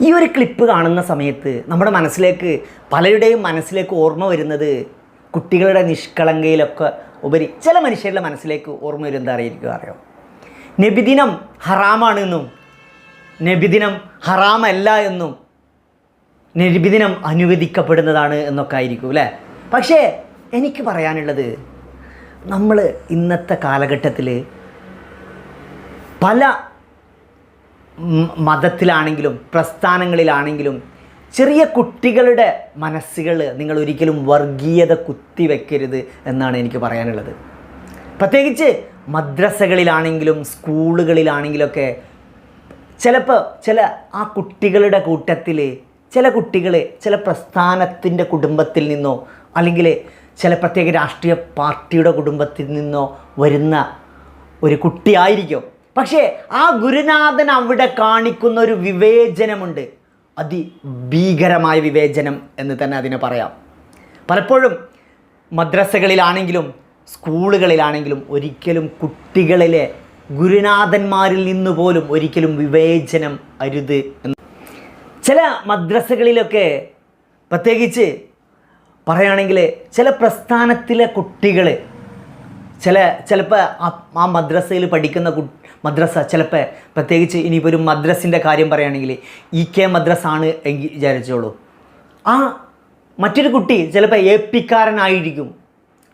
ഈ ഒരു ക്ലിപ്പ് കാണുന്ന സമയത്ത് നമ്മുടെ മനസ്സിലേക്ക് പലരുടെയും മനസ്സിലേക്ക് ഓർമ്മ വരുന്നത് കുട്ടികളുടെ നിഷ്കളങ്കയിലൊക്കെ ഉപരി ചില മനുഷ്യരുടെ മനസ്സിലേക്ക് ഓർമ്മ വരും എന്താ അറിയാം? നബിദിനം ഹറാമാണെന്നും നബിദിനം ഹറാമല്ല എന്നും നബിദിനം അനുവദിക്കപ്പെടുന്നതാണ് എന്നൊക്കെ ആയിരിക്കും അല്ലേ? പക്ഷേ എനിക്ക് പറയാനുള്ളത് നമ്മൾ ഇന്നത്തെ കാലഘട്ടത്തിൽ പല മതത്തിലാണെങ്കിലും പ്രസ്ഥാനങ്ങളിലാണെങ്കിലും ചെറിയ കുട്ടികളുടെ മനസ്സുകൾ നിങ്ങൾ ഒരിക്കലും വർഗീയത കുത്തിവെക്കരുത് എന്നാണ് എനിക്ക് പറയാനുള്ളത്. പ്രത്യേകിച്ച് മദ്രസകളിലാണെങ്കിലും സ്കൂളുകളിലാണെങ്കിലൊക്കെ ചിലപ്പോൾ ചില ആ കുട്ടികളുടെ കൂട്ടത്തിൽ ചില കുട്ടികൾ ചില പ്രസ്ഥാനത്തിന്റെ കുടുംബത്തിൽ നിന്നോ അല്ലെങ്കിൽ ചില പ്രത്യേക രാഷ്ട്രീയ പാർട്ടിയുടെ കുടുംബത്തിൽ നിന്നോ വരുന്ന ഒരു കുട്ടിയായിരിക്കും. പക്ഷേ ആ ഗുരുനാഥൻ അവിടെ കാണിക്കുന്ന ഒരു വിവേചനമുണ്ട്. അതിഭീകരമായ വിവേചനം എന്ന് തന്നെ അതിനെ പറയാം. പലപ്പോഴും മദ്രസകളിലാണെങ്കിലും സ്കൂളുകളിലാണെങ്കിലും ഒരിക്കലും കുട്ടികളിലെ ഗുരുനാഥന്മാരിൽ നിന്ന് പോലും ഒരിക്കലും വിവേചനം അരുത് എന്ന്. ചില മദ്രസകളിലൊക്കെ പ്രത്യേകിച്ച് പറയുകയാണെങ്കിൽ ചില പ്രസ്ഥാനത്തിലെ കുട്ടികൾ ചില ചിലപ്പോൾ ആ മദ്രസയിൽ പഠിക്കുന്ന കു മദ്രസ ചിലപ്പോൾ പ്രത്യേകിച്ച് ഇനിയിപ്പോൾ ഒരു മദ്രസിന്റെ കാര്യം പറയുകയാണെങ്കിൽ ഇ കെ മദ്രസ ആണ് എങ്കിൽ വിചാരിച്ചോളൂ. ആ മറ്റൊരു കുട്ടി ചിലപ്പോൾ എ പിക്കാരനായിരിക്കും.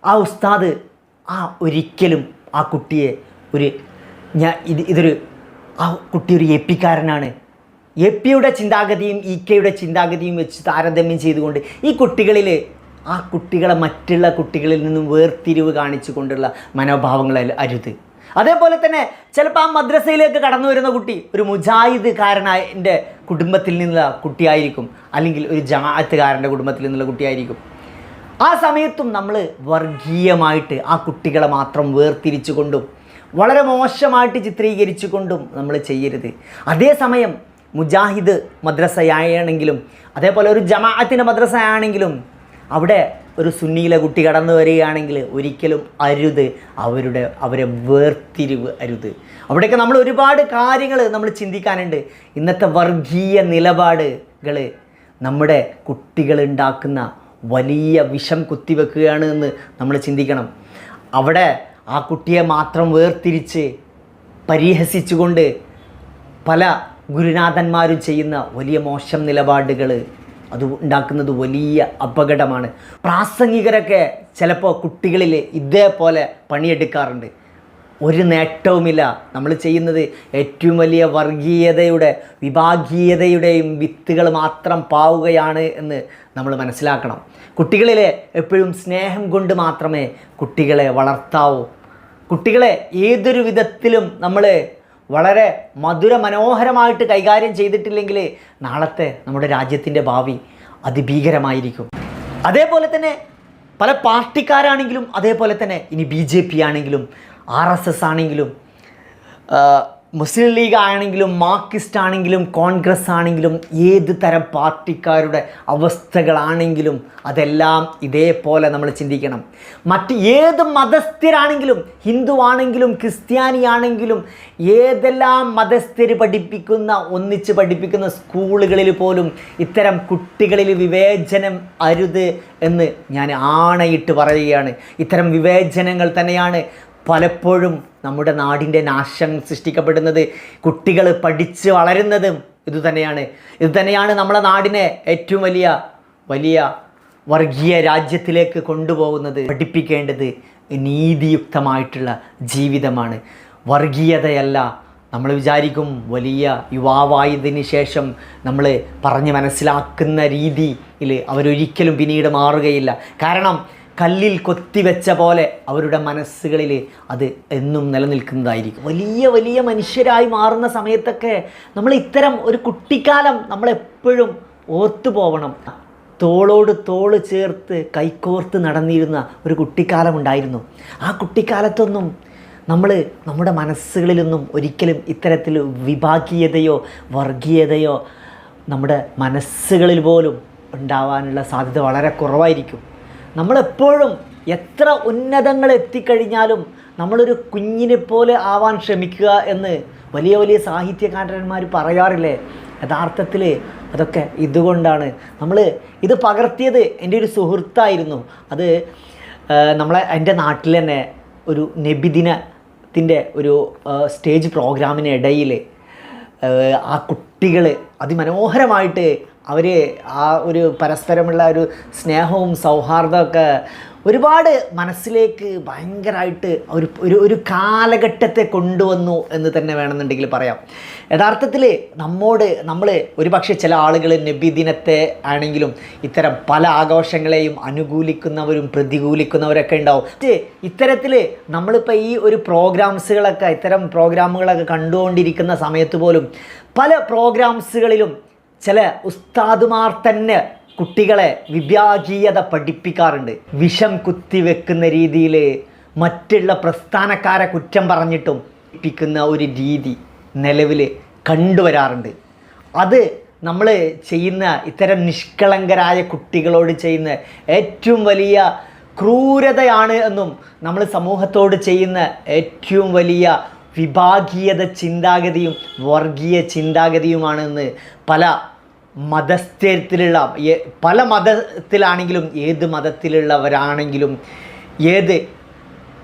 ആ ഉസ്താദ് ആ ഒരിക്കലും ആ കുട്ടിയെ ഒരു ഞാൻ ഇത് ഇതൊരു ആ കുട്ടി ഒരു എ പിക്കാരനാണ്. എ പിയുടെ ചിന്താഗതിയും ഇ കെയുടെ ചിന്താഗതിയും വെച്ച് താരതമ്യം ചെയ്തുകൊണ്ട് ഈ കുട്ടികളിൽ ആ കുട്ടികളെ മറ്റുള്ള കുട്ടികളിൽ നിന്നും വേർതിരിവ് കാണിച്ചു കൊണ്ടുള്ള മനോഭാവങ്ങൾ അരുത്. അതേപോലെ തന്നെ ചിലപ്പോൾ ആ മദ്രസയിലേക്ക് കടന്നു വരുന്ന കുട്ടി ഒരു മുജാഹിദുകാരനായന്റെ കുടുംബത്തിൽ നിന്നുള്ള കുട്ടിയായിരിക്കും. അല്ലെങ്കിൽ ഒരു ജമാഅത്തുകാരന്റെ കുടുംബത്തിൽ നിന്നുള്ള കുട്ടിയായിരിക്കും. ആ സമയത്തും നമ്മൾ വർഗീയമായിട്ട് ആ കുട്ടികളെ മാത്രം വേർതിരിച്ചുകൊണ്ടും വളരെ മോശമായിട്ട് ചിത്രീകരിച്ചുകൊണ്ടും നമ്മൾ ചെയ്യരുത്. അതേസമയം മുജാഹിദ് മദ്രസയാണെങ്കിലും അതേപോലെ ഒരു ജമാഅത്തിന്റെ മദ്രസയാണെങ്കിലും അവിടെ ഒരു സുന്നിയിലെ കുട്ടി കടന്നു വരികയാണെങ്കിൽ ഒരിക്കലും അരുത്. അവരുടെ അവരെ വേർതിരിവ് അരുത്. അവിടെയൊക്കെ നമ്മൾ ഒരുപാട് കാര്യങ്ങൾ നമ്മൾ ചിന്തിക്കാനുണ്ട്. ഇന്നത്തെ വർഗീയ നിലപാടുകൾ നമ്മുടെ കുട്ടികളുണ്ടാക്കുന്ന വലിയ വിഷം കുത്തിവെക്കുകയാണ് എന്ന് നമ്മൾ ചിന്തിക്കണം. അവിടെ ആ കുട്ടിയെ മാത്രം വേർതിരിച്ച് പരിഹസിച്ചുകൊണ്ട് പല ഗുരുനാഥന്മാരും ചെയ്യുന്ന വലിയ മോശം നിലപാടുകൾ അത് ഉണ്ടാക്കുന്നത് വലിയ അപകടമാണ്. പ്രാസംഗികരൊക്കെ ചിലപ്പോൾ കുട്ടികളിൽ ഇതേപോലെ പണിയെടുക്കാറുണ്ട്. ഒരു നേട്ടവുമില്ല. നമ്മൾ ചെയ്യുന്നത് ഏറ്റവും വലിയ വർഗീയതയുടെ വിഭാഗീയതയുടെയും വിത്തുകൾ മാത്രം പാവുകയാണ് എന്ന് നമ്മൾ മനസ്സിലാക്കണം. കുട്ടികളിലെ എപ്പോഴും സ്നേഹം കൊണ്ട് മാത്രമേ കുട്ടികളെ വളർത്താവൂ. കുട്ടികളെ ഏതൊരു വിധത്തിലും നമ്മൾ വളരെ മധുര മനോഹരമായിട്ട് കൈകാര്യം ചെയ്തിട്ടില്ലെങ്കിൽ നാളത്തെ നമ്മുടെ രാജ്യത്തിന്റെ ഭാവി അതിഭീകരമായിരിക്കും. അതേപോലെ തന്നെ പല പാർട്ടിക്കാരാണെങ്കിലും അതേപോലെ തന്നെ ഇനി ബി ജെ പി ആണെങ്കിലും ആർ എസ് എസ് ആണെങ്കിലും മുസ്ലിം ലീഗ് ആണെങ്കിലും മാർക്സിസ്റ്റ് ആണെങ്കിലും കോൺഗ്രസ് ആണെങ്കിലും ഏത് തരം പാർട്ടിക്കാരുടെ അവസ്ഥകളാണെങ്കിലും അതെല്ലാം ഇതേപോലെ നമ്മൾ ചിന്തിക്കണം. മറ്റ് ഏത് മതസ്ഥരാണെങ്കിലും ഹിന്ദു ആണെങ്കിലും ക്രിസ്ത്യാനി ആണെങ്കിലും ഏതെല്ലാം മതസ്ഥർ പഠിപ്പിക്കുന്ന ഒന്നിച്ച് പഠിപ്പിക്കുന്ന സ്കൂളുകളിൽ പോലും ഇത്തരം കുട്ടികളിൽ വിവേചനം അരുത് എന്ന് ഞാൻ ആണയിട്ട് പറയുകയാണ്. ഇത്തരം വിവേചനങ്ങൾ തന്നെയാണ് പലപ്പോഴും നമ്മുടെ നാടിന്റെ നാശം സൃഷ്ടിക്കപ്പെടുന്നത് കുട്ടികൾ പഠിച്ച് വളരുന്നതും ഇതുതന്നെയാണ്. ഇതുതന്നെയാണ് നമ്മുടെ നാടിനെ ഏറ്റവും വലിയ വലിയ വർഗീയ രാജ്യത്തിലേക്ക് കൊണ്ടുപോകുന്നത്. പഠിപ്പിക്കേണ്ടത് നീതിയുക്തമായിട്ടുള്ള ജീവിതമാണ്. വർഗീയതയല്ല. നമ്മൾ വിചാരിക്കും വലിയ യുവാവായതിനു ശേഷം നമ്മൾ പറഞ്ഞ് മനസ്സിലാക്കുന്ന രീതിയിൽ അവരൊരിക്കലും പിന്നീട് മാറുകയില്ല. കാരണം കല്ലിൽ കൊത്തിവെച്ച പോലെ അവരുടെ മനസ്സുകളിൽ അത് എന്നും നിലനിൽക്കുന്നതായിരിക്കും. വലിയ വലിയ മനുഷ്യരായി മാറുന്ന സമയത്തൊക്കെ നമ്മൾ ഇത്തരം ഒരു കുട്ടിക്കാലം നമ്മളെപ്പോഴും ഓർത്തു പോവണം. തോളോട് തോൾ ചേർത്ത് കൈക്കോർത്ത് നടന്നിരുന്ന ഒരു കുട്ടിക്കാലം ഉണ്ടായിരുന്നു. ആ കുട്ടിക്കാലത്തൊന്നും നമ്മൾ നമ്മുടെ മനസ്സുകളിലൊന്നും ഒരിക്കലും ഇത്തരത്തിൽ വിഭാഗീയതയോ വർഗീയതയോ നമ്മുടെ മനസ്സുകളിൽ പോലും ഉണ്ടാവാനുള്ള സാധ്യത വളരെ കുറവായിരിക്കും. നമ്മളെപ്പോഴും എത്ര ഉന്നതങ്ങൾ എത്തിക്കഴിഞ്ഞാലും നമ്മളൊരു കുഞ്ഞിനെ പോലെ ആവാൻ ശ്രമിക്കുക എന്ന് വലിയ വലിയ സാഹിത്യകാരന്മാർ പറയാറില്ലേ? യഥാർത്ഥത്തിൽ അതൊക്കെ ഇതുകൊണ്ടാണ്. നമ്മൾ ഇത് പകർത്തിയത് എന്റെ ഒരു സുഹൃത്തായിരുന്നു. അത് നമ്മളെ എന്റെ നാട്ടിൽ തന്നെ ഒരു നബിദിനത്തിന്റെ ഒരു സ്റ്റേജ് സ്റ്റേജ് പ്രോഗ്രാമിനിടയിൽ ആ കുട്ടികൾ അതിമനോഹരമായിട്ട് അവർ ആ ഒരു പരസ്പരമുള്ള ഒരു സ്നേഹവും സൗഹാർദ്ദമൊക്കെ ഒരുപാട് മനസ്സിലേക്ക് ഭയങ്കരമായിട്ട് ഒരു ഒരു ഒരു കാലഘട്ടത്തെ കൊണ്ടുവന്നു എന്ന് തന്നെ വേണമെന്നുണ്ടെങ്കിൽ പറയാം. യഥാർത്ഥത്തിൽ നമ്മോട് നമ്മൾ ഒരുപക്ഷെ ചില ആളുകൾ നബി ദിനത്തെ ആണെങ്കിലും ഇത്തരം പല ആഘോഷങ്ങളെയും അനുകൂലിക്കുന്നവരും പ്രതികൂലിക്കുന്നവരൊക്കെ ഉണ്ടാവും. ഇത്തരത്തിൽ നമ്മളിപ്പോൾ ഈ ഒരു പ്രോഗ്രാംസുകളൊക്കെ ഇത്തരം പ്രോഗ്രാമുകളൊക്കെ കണ്ടുകൊണ്ടിരിക്കുന്ന സമയത്ത് പോലും പല പ്രോഗ്രാംസുകളിലും ചില ഉസ്താദുമാർ തന്നെ കുട്ടികളെ വിഭാഗീയത പഠിപ്പിക്കാറുണ്ട്. വിഷം കുത്തിവെക്കുന്ന രീതിയിൽ മറ്റുള്ള പ്രസ്ഥാനക്കാരെ കുറ്റം പറഞ്ഞിട്ടും പഠിപ്പിക്കുന്ന ഒരു രീതി നിലവിൽ കണ്ടുവരാറുണ്ട്. അത് നമ്മൾ ചെയ്യുന്ന ഇത്തരം നിഷ്കളങ്കരായ കുട്ടികളോട് ചെയ്യുന്ന ഏറ്റവും വലിയ ക്രൂരതയാണ് എന്നും നമ്മൾ സമൂഹത്തോട് ചെയ്യുന്ന ഏറ്റവും വലിയ വിഭാഗീയത ചിന്താഗതിയും വർഗീയ ചിന്താഗതിയുമാണെന്ന് പല മതസ്ഥിരത്തിലുള്ള പല മതത്തിലാണെങ്കിലും ഏത് മതത്തിലുള്ളവരാണെങ്കിലും ഏത്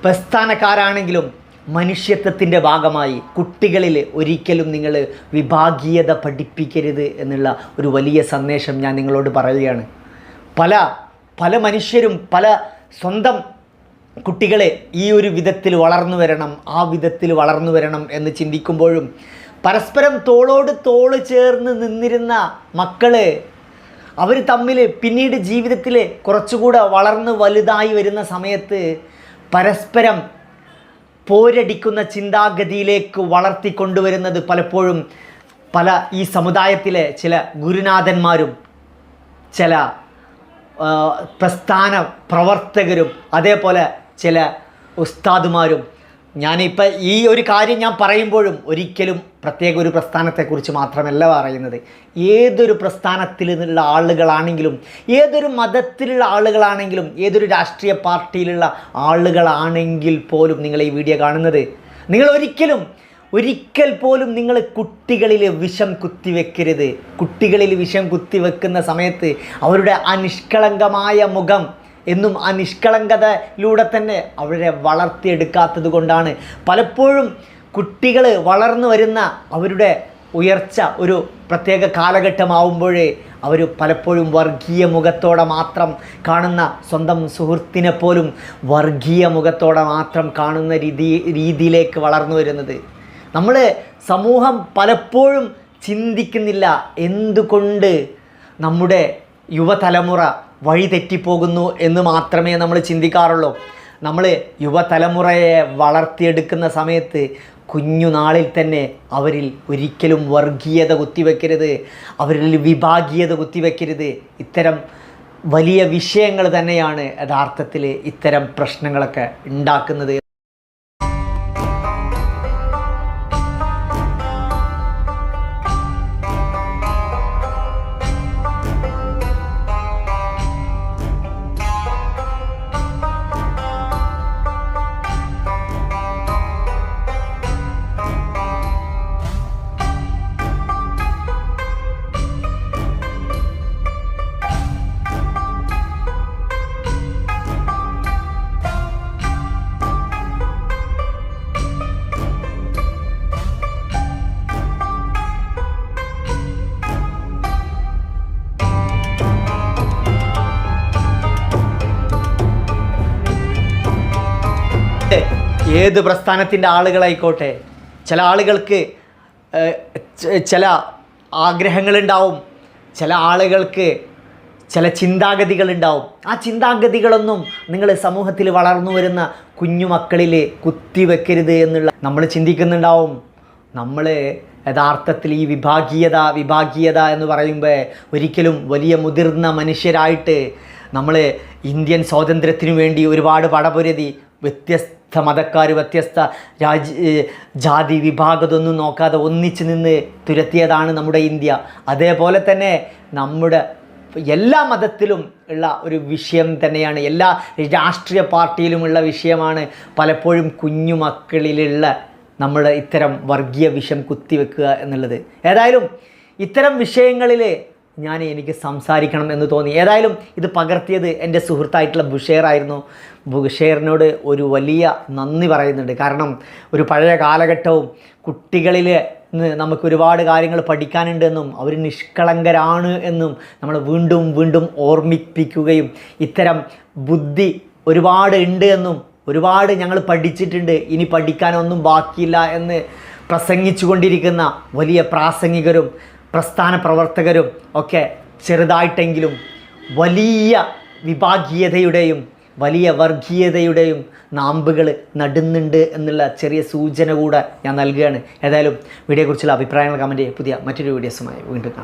പ്രസ്ഥാനക്കാരാണെങ്കിലും മനുഷ്യത്വത്തിന്റെ ഭാഗമായി കുട്ടികളിൽ ഒരിക്കലും നിങ്ങൾ വിഭാഗീയത പഠിപ്പിക്കരുത് എന്നുള്ള ഒരു വലിയ സന്ദേശം ഞാൻ നിങ്ങളോട് പറയുകയാണ്. പല പല മനുഷ്യരും പല സ്വന്തം കുട്ടികളെ ഈ ഒരു വിധത്തിൽ വളർന്നു വരണം ആ വിധത്തിൽ വളർന്നു വരണം എന്ന് ചിന്തിക്കുമ്പോഴും പരസ്പരം തോളോട് തോൾ ചേർന്ന് നിന്നിരുന്ന മക്കൾ അവർ തമ്മിൽ പിന്നീട് ജീവിതത്തിൽ കുറച്ചുകൂടെ വളർന്ന് വലുതായി വരുന്ന സമയത്ത് പരസ്പരം പോരടിക്കുന്ന ചിന്താഗതിയിലേക്ക് വളർത്തിക്കൊണ്ടുവരുന്നത് പലപ്പോഴും പല ഈ സമുദായത്തിലെ ചില ഗുരുനാഥന്മാരും ചില പ്രസ്ഥാന പ്രവർത്തകരും അതേപോലെ ചില ഉസ്താദുമാരും ഞാനിപ്പോൾ ഈ ഒരു കാര്യം ഞാൻ പറയുമ്പോഴും ഒരിക്കലും പ്രത്യേക ഒരു പ്രസ്ഥാനത്തെക്കുറിച്ച് മാത്രമല്ല പറയുന്നത്. ഏതൊരു പ്രസ്ഥാനത്തിൽ നിന്നുള്ള ആളുകളാണെങ്കിലും ഏതൊരു മതത്തിലുള്ള ആളുകളാണെങ്കിലും ഏതൊരു രാഷ്ട്രീയ പാർട്ടിയിലുള്ള ആളുകളാണെങ്കിൽ പോലും നിങ്ങൾ ഈ വീഡിയോ കാണുന്നത്. നിങ്ങൾ ഒരിക്കലും ഒരിക്കൽ പോലും നിങ്ങൾ കുട്ടികളിൽ വിഷം കുത്തിവെക്കരുത്. കുട്ടികളിൽ വിഷം കുത്തിവെക്കുന്ന സമയത്ത് അവരുടെ ആ നിഷ്കളങ്കമായ മുഖം എന്നും ആ നിഷ്കളങ്കതയിലൂടെ തന്നെ അവരെ വളർത്തിയെടുക്കാത്തത് കൊണ്ടാണ്. പലപ്പോഴും കുട്ടികൾ വളർന്നു വരുന്ന അവരുടെ ഉയർച്ച ഒരു പ്രത്യേക കാലഘട്ടമാവുമ്പോഴേ അവർ പലപ്പോഴും വർഗീയ മുഖത്തോടെ മാത്രം കാണുന്ന സ്വന്തം സുഹൃത്തിനെ പോലും വർഗീയ മുഖത്തോടെ മാത്രം കാണുന്ന രീതി രീതിയിലേക്ക് വളർന്നു വരുന്നത്. നമ്മൾ സമൂഹം പലപ്പോഴും ചിന്തിക്കുന്നില്ല എന്തുകൊണ്ട് നമ്മുടെ യുവതലമുറ വഴി തെറ്റിപ്പോകുന്നു എന്ന് മാത്രമേ നമ്മൾ ചിന്തിക്കാറുള്ളൂ. നമ്മൾ യുവതലമുറയെ വളർത്തിയെടുക്കുന്ന സമയത്ത് കുഞ്ഞുനാളിൽ തന്നെ അവരിൽ ഒരിക്കലും വർഗീയത കുത്തിവെക്കരുത് അവരിൽ വിഭാഗീയത കുത്തിവെക്കരുത്. ഇത്തരം വലിയ വിഷയങ്ങൾ തന്നെയാണ് യഥാർത്ഥത്തിൽ ഇത്തരം പ്രശ്നങ്ങളൊക്കെ ഉണ്ടാക്കുന്നത്. ഏത് പ്രസ്ഥാനത്തിന്റെ ആളുകളായിക്കോട്ടെ ചില ആളുകൾക്ക് ചില ആഗ്രഹങ്ങളുണ്ടാവും ചില ആളുകൾക്ക് ചില ചിന്താഗതികളുണ്ടാവും. ആ ചിന്താഗതികളൊന്നും നിങ്ങൾ സമൂഹത്തിൽ വളർന്നു വരുന്ന കുഞ്ഞുമക്കളിൽ കുത്തിവെക്കരുത് എന്നുള്ള നമ്മൾ ചിന്തിക്കുന്നുണ്ടാവും. നമ്മൾ യഥാർത്ഥത്തിൽ ഈ വിഭാഗീയത വിഭാഗീയത എന്ന് പറയുമ്പോൾ ഒരിക്കലും വലിയ മുതിർന്ന മനുഷ്യരായിട്ട് നമ്മൾ ഇന്ത്യൻ സ്വാതന്ത്ര്യത്തിനു വേണ്ടി ഒരുപാട് പടപുരതി വ്യത്യസ്ത മതക്കാർ വ്യത്യസ്ത രാജ് ജാതി വിഭാഗതൊന്നും നോക്കാതെ ഒന്നിച്ച് നിന്ന് തുരത്തിയതാണ് നമ്മുടെ ഇന്ത്യ. അതേപോലെ തന്നെ നമ്മുടെ എല്ലാ മതത്തിലും ഉള്ള ഒരു വിഷയം തന്നെയാണ്. എല്ലാ രാഷ്ട്രീയ പാർട്ടിയിലുമുള്ള വിഷയമാണ് പലപ്പോഴും കുഞ്ഞുമക്കളിലുള്ള നമ്മുടെ ഇത്തരം വർഗീയ വിഷം കുത്തിവെക്കുക എന്നുള്ളത്. ഏതായാലും ഇത്തരം വിഷയങ്ങളിൽ ഞാൻ എനിക്ക് സംസാരിക്കണം എന്ന് തോന്നി. ഏതായാലും ഇത് പകർത്തിയത് എന്റെ സുഹൃത്തായിട്ടുള്ള ബുഷേർ ആയിരുന്നു. ബുഷേറിനോട് ഒരു വലിയ നന്ദി പറയുന്നുണ്ട്. കാരണം ഒരു പഴയ കാലഘട്ടവും കുട്ടികളിൽ നമുക്ക് ഒരുപാട് കാര്യങ്ങൾ പഠിക്കാനുണ്ടെന്നും അവർ നിഷ്കളങ്കരാണ് എന്നും നമ്മൾ വീണ്ടും വീണ്ടും ഓർമ്മിപ്പിക്കുകയും ഇത്തരം ബുദ്ധി ഒരുപാട് ഉണ്ട് എന്നും ഒരുപാട് ഞങ്ങൾ പഠിച്ചിട്ടുണ്ട്. ഇനി പഠിക്കാനൊന്നും ബാക്കിയില്ല എന്ന് പ്രസംഗിച്ചു കൊണ്ടിരിക്കുന്ന വലിയ പ്രാസംഗികരും പ്രസ്ഥാന പ്രവർത്തകരും ഒക്കെ ചെറുതായിട്ടെങ്കിലും വലിയ വിഭാഗീയതയുടെയും വലിയ വർഗീയതയുടെയും നാമ്പുകൾ നടുന്നുണ്ട് എന്നുള്ള ചെറിയ സൂചന കൂടെ ഞാൻ നൽകുകയാണ്. ഏതായാലും വീഡിയോയെക്കുറിച്ചുള്ള അഭിപ്രായങ്ങൾ കമന്റ് ചെയ്യുക പുതിയ മറ്റൊരു വീഡിയോസുമായി വീണ്ടും കാണാം.